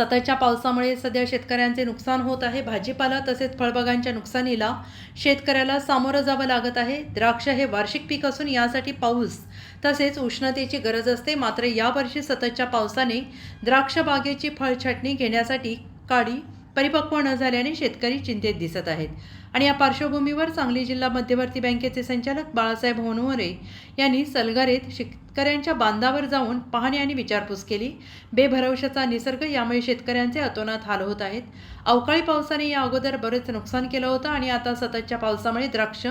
सततच्या पावसामुळे सध्या शेतकऱ्यांचे नुकसान होत आहे. भाजीपाला तसेच फळबागांच्या नुकसानीला शेतकऱ्याला सामोरं जावं लागत आहे. द्राक्ष हे वार्षिक पीक असून यासाठी पाऊस तसेच उष्णतेची गरज असते. मात्र यावर्षी सततच्या पावसाने द्राक्ष बागेची फळछाटणी घेण्यासाठी काडी परिपक्व न झाल्याने शेतकरी चिंतेत दिसत आहेत. आणि या पार्श्वभूमीवर सांगली जिल्हा मध्यवर्ती बँकेचे संचालक बाळासाहेब होनवरे यांनी सलगारेत शेतकऱ्यांच्या बांधावर जाऊन पाहणी आणि विचारपूस केली. बेभरवशाचा निसर्ग यामुळे शेतकऱ्यांचे अतोनात हाल होत आहेत. अवकाळी पावसाने या अगोदर बरेच नुकसान केलं होतं आणि आता सततच्या पावसामुळे द्राक्ष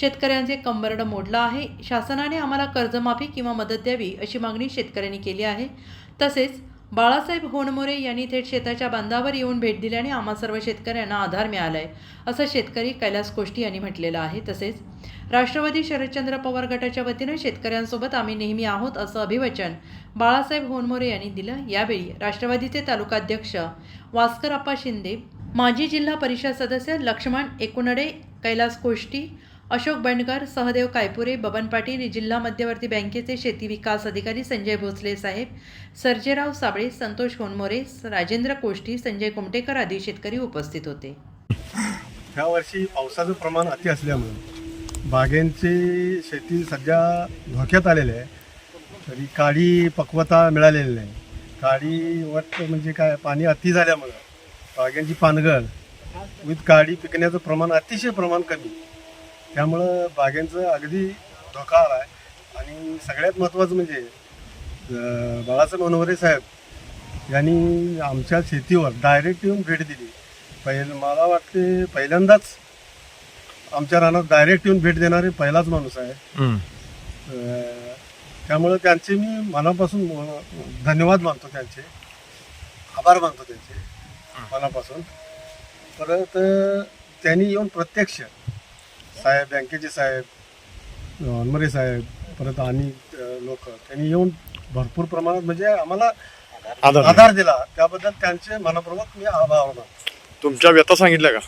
शेतकऱ्यांचे कंबरड मोडलं आहे. शासनाने आम्हाला कर्जमाफी किंवा मदत द्यावी अशी मागणी शेतकऱ्यांनी केली आहे. तसेच बाळासाहेब होणमोरे यांनी थेट शेताच्या बांधावर येऊन भेट दिल्याने आम्हा सर्व शेतकऱ्यांना आधार मिळाला आहे असं शेतकरी कैलास कोष्टी यांनी म्हटलेलं आहे. तसेच राष्ट्रवादी शरदचंद्र पवार गटाच्या वतीनं शेतकऱ्यांसोबत आम्ही नेहमी आहोत असं अभिवचन बाळासाहेब होनमोरे यांनी दिलं. यावेळी राष्ट्रवादीचे तालुकाध्यक्ष वास्करप्पा शिंदे माजी जिल्हा परिषद सदस्य लक्ष्मण एकुनडे कैलास कोष्टी अशोक बंडकर सहदेव कायपुरे बबन पाटील जिल्हा मध्यवर्ती बँकेचे शेती विकास अधिकारी संजय भोसले साहेब सर्जेराव साबळे संतोष होनमोरे राजेंद्र कोष्टी संजय कुमटेकर आदी शेतकरी उपस्थित होते. ह्या वर्षी पावसाचं प्रमाण अति असल्यामुळं बागेंची शेती सध्या धोक्यात आलेली आहे. तरी काळी पक्वता मिळालेली नाही. काळी वट म्हणजे काय? पाणी अति झाल्यामुळं बागेंची पानगळ विथ काळी पिकण्याचं प्रमाण अतिशय प्रमाण कमी. त्यामुळं बागेंचं अगदी धोका आला आहे आणि सगळ्यात महत्त्वाचं म्हणजे बाळासाहेब मनोहरे साहेब यांनी आमच्या शेतीवर डायरेक्ट येऊन भेट दिली. पहिल मला वाटते पहिल्यांदाच आमच्या रानात डायरेक्ट येऊन भेट देणारे पहिलाच माणूस आहे. त्यामुळं त्यांचे मी मनापासून धन्यवाद मानतो त्यांचे. आभार मानतो त्यांचे मनापासून. परत त्यांनी येऊन प्रत्यक्ष साहेब बँकेचे साहेब अनमरे साहेब परत आणि लोक त्यांनी येऊन भरपूर प्रमाणात म्हणजे आम्हाला आधार दिला. त्याबद्दल त्यांचे मनपूर्वक मी आभार मानतो. तुमच्या व्यथा सांगितल्या का?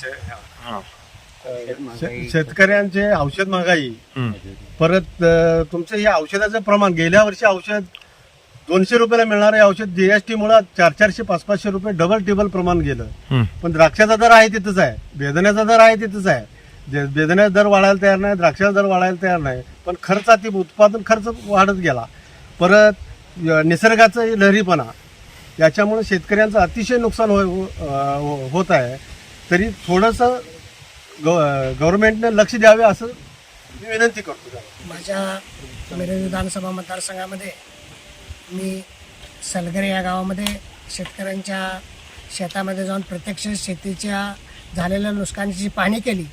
शे- हा. शे- शेतकऱ्यांचे औषध महागाई. परत अं, तुमचं हे औषधाचं प्रमाण गेल्या वर्षी औषध दोनशे रुपयाला मिळणारे औषध जीएसटी मुळे चार चारशे पाच पाचशे रुपये डबल टेबल प्रमाण गेलं. पण द्राक्षाचा दर आहे तिथंच आहे. बेदण्याचा दर आहे तिथंच आहे. बेदण्याचा दर वाढायला तयार नाही द्राक्षाचा दर वाढायला तयार नाही पण खर्चाती उत्पादन खर्च वाढत गेला. परत निसर्गाचा लहरीपणा याच्यामुळे शेतकऱ्यांचं अतिशय नुकसान हो हो- होत आहे. तरी थोडंसं गव्हर्नमेंटने लक्ष द्यावे असं मी विनंती करतो. माझ्या विधानसभा मतदारसंघामध्ये मी सलगरे या गावामध्ये शेतकऱ्यांच्या शेतामध्ये जाऊन प्रत्यक्ष शेतीच्या झालेल्या नुकसानीची पाहणी केली.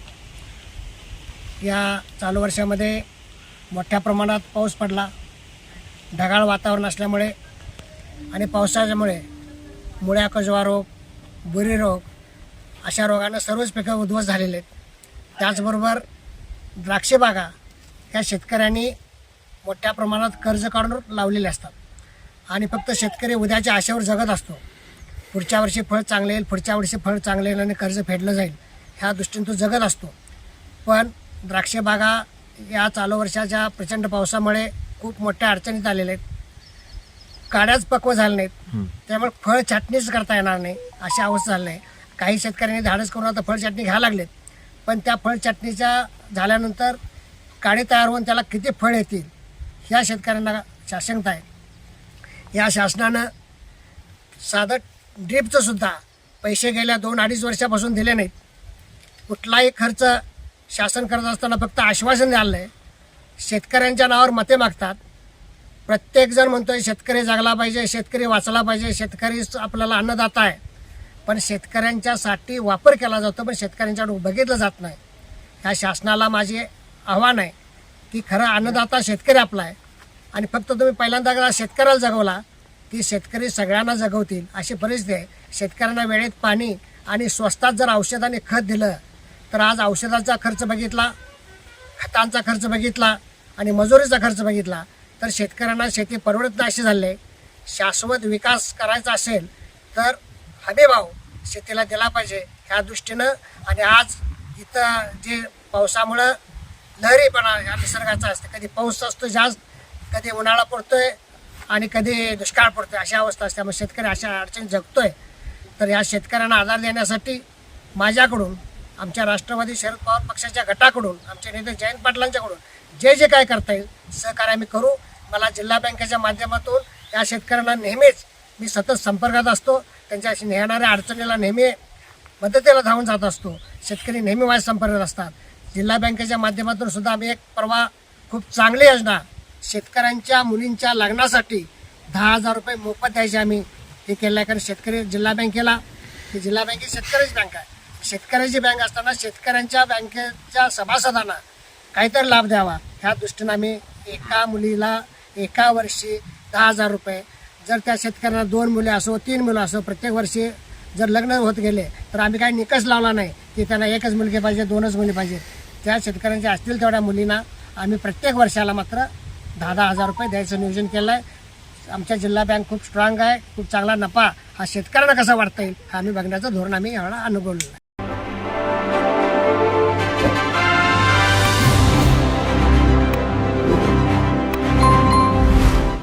या चालू वर्षामध्ये मोठ्या प्रमाणात पाऊस पडला. ढगाळ वातावरण असल्यामुळे आणि पावसाच्यामुळे मुळ्या कजवा रोग बुरी रोग अशा रोगानं सर्वच पिकं उद्ध्वस्त झालेले आहेत. त्याचबरोबर द्राक्षबागा ह्या शेतकऱ्यांनी मोठ्या प्रमाणात कर्ज काढून लावलेले असतात. आणि फक्त शेतकरी उद्याच्या आशेवर जगत असतो. पुढच्या वर्षी फळ चांगले येईल पुढच्या वर्षी फळ चांगले येईल आणि कर्ज फेडलं जाईल ह्या दृष्टीने तो जगत असतो. पण द्राक्षे बागा या चालू वर्षाच्या प्रचंड पावसामुळे खूप मोठ्या अडचणीत आलेल्या आहेत. काड्याच पक्व झाले नाहीत. त्यामुळे फळ छाटणीच करता येणार नाही अशी अवस्था झाली आहे. काही शेतकऱ्यांनी धाडस करून आता फळ छाटणी घ्यायला लागलेत. पण त्या फळ छाटणीच्या झाल्यानंतर काडी तयार होऊन त्याला किती फळ येतील ह्या शेतकऱ्यांना शाशंकता आहे. या शासनानं साधं ड्रीपचं सुद्धा पैसे गेल्या दोन अडीच वर्षापासून दिले नाहीत. कुठलाही खर्च शासन करत असताना फक्त आश्वासन झालं आहे शेतकऱ्यांच्या नावावर मते मागतात. प्रत्येकजण म्हणतो आहे शेतकरी जगला पाहिजे शेतकरी वाचला पाहिजे शेतकरी आपल्याला अन्नदाता आहे. पण शेतकऱ्यांच्यासाठी वापर केला जातो पण शेतकऱ्यांच्याकडून बघितलं जात नाही. ह्या शासनाला माझे आव्हान आहे की खरं अन्नदाता शेतकरी आपला आहे. आणि फक्त तुम्ही पहिल्यांदा जरा शेतकऱ्याला जगवला की शेतकरी सगळ्यांना जगवतील अशी परिस्थिती आहे. शेतकऱ्यांना वेळेत पाणी आणि स्वस्तात जर औषधाने खत दिलं तर आज औषधाचा खर्च बघितला खतांचा खर्च बघितला आणि मजुरीचा खर्च बघितला तर शेतकऱ्यांना शेती परवडत नाही अशी झाली. शाश्वत विकास करायचा असेल तर हमीभाव शेतीला दिला पाहिजे ह्या दृष्टीनं. आणि आज इथं जे पावसामुळं लहरीपणा या निसर्गाचा असते. कधी पाऊस असतो जास्त कधी उन्हाळा पडतोय आणि कधी दुष्काळ पडतो अशा अवस्था असते. मग शेतकरी अशा अडचणी जगतोय. तर या शेतकऱ्यांना आधार देण्यासाठी माझ्याकडून आमच्या राष्ट्रवादी शरद पवार पक्षाच्या गटाकडून आमचे नेते जयंत पाटलांच्याकडून जे जे काय करता येईल सहकार्य आम्ही करू. मला जिल्हा बँकेच्या माध्यमातून या शेतकऱ्यांना नेहमीच मी सतत संपर्कात असतो. त्यांच्याशी येणाऱ्या अडचणीला नेहमी मदतीला धावून जात असतो. शेतकरी नेहमी माझ्या संपर्कात असतात. जिल्हा बँकेच्या माध्यमातून सुद्धा आम्ही एक परवा खूप चांगली योजना शेतकऱ्यांच्या मुलींच्या लग्नासाठी दहा हजार रुपये मोफत द्यायचे आम्ही. हे केलं आहे कारण शेतकरी जिल्हा बँकेला. ही जिल्हा बँक ही शेतकऱ्याची बँक आहे. शेतकऱ्याची बँक असताना शेतकऱ्यांच्या बँकेच्या सभासदांना काहीतरी लाभ द्यावा. ह्या दृष्टीनं आम्ही एका मुलीला एका वर्षी दहा हजार रुपये. जर त्या शेतकऱ्यांना दोन मुले असो तीन मुलं असो प्रत्येक वर्षी जर लग्न होत गेले तर आम्ही काही निकष लावला नाही की त्यांना एकच मुलगी पाहिजे दोनच मुली पाहिजे. त्या शेतकऱ्यांच्या असतील तेवढ्या मुलींना आम्ही प्रत्येक वर्षाला मात्र दहा दहा हजार रुपये द्यायचं नियोजन केलं आहे आमच्या जिल्हा बँक खूप स्ट्रॉंग आहे खूप चांगला नफा हा शेतकऱ्यांना कसा वाढता येईल हा आम्ही बघण्याचं धोरण आम्ही यावेळेला अनुभवलेलं आहे.